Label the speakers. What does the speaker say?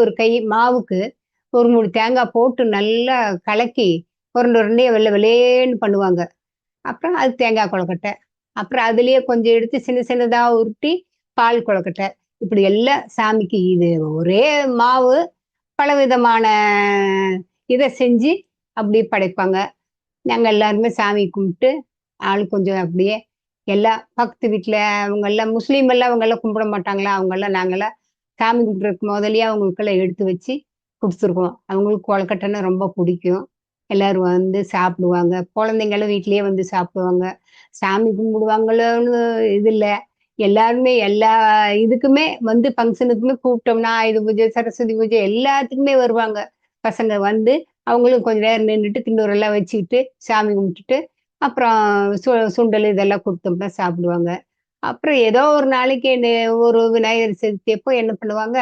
Speaker 1: ஒரு கை மாவுக்கு ஒரு மூணு தேங்காய் போட்டு நல்லா கலக்கி உருண்டு உருண்டையை வெள்ளை வெள்ளேன்னு பண்ணுவாங்க. அப்புறம் அது தேங்காய் கொழுக்கட்டை. அப்புறம் அதுலயே கொஞ்சம் எடுத்து சின்ன சின்னதா உருட்டி பால் கொழுக்கட்டை. இப்படி எல்லாம் சாமிக்கு இது ஒரே மாவு பலவிதமான இதை செஞ்சு அப்படி படைப்பாங்க. நாங்கள் எல்லாருமே சாமி கும்பிட்டு ஆள் கொஞ்சம் அப்படியே எல்லாம் பக்கத்து வீட்டில் அவங்க எல்லாம் முஸ்லீம் எல்லாம் அவங்க எல்லாம் கும்பிட மாட்டாங்களா? அவங்க எல்லாம் நாங்கெல்லாம் சாமி கும்பிட்றதுக்கு முதல்லயே அவங்களுக்கெல்லாம் எடுத்து வச்சு கொடுத்துருக்கோம் அவங்களுக்கு கொழுக்கட்டைன்னா ரொம்ப பிடிக்கும். எல்லாரும் வந்து சாப்பிடுவாங்க. குழந்தைங்களும் வீட்லயே வந்து சாப்பிடுவாங்க. சாமி கும்பிடுவாங்களோன்னு இது இல்லை. எல்லாருமே எல்லா இதுக்குமே வந்து ஃபங்க்ஷனுக்குமே கூப்பிட்டோம்னா ஆயுத பூஜை சரஸ்வதி பூஜை எல்லாத்துக்குமே வருவாங்க. பசங்க வந்து அவங்களும் கொஞ்ச நேரம் நின்றுட்டு திண்ணூரெல்லாம் வச்சுக்கிட்டு சாமி கும்பிட்டுட்டு அப்புறம் சு சுண்டல் இதெல்லாம் கொடுத்தோம்னா சாப்பிடுவாங்க. அப்புறம் ஏதோ ஒரு நாளைக்கு என்ன ஒரு விநாயகர் சதுர்த்தி அப்போ என்ன பண்ணுவாங்க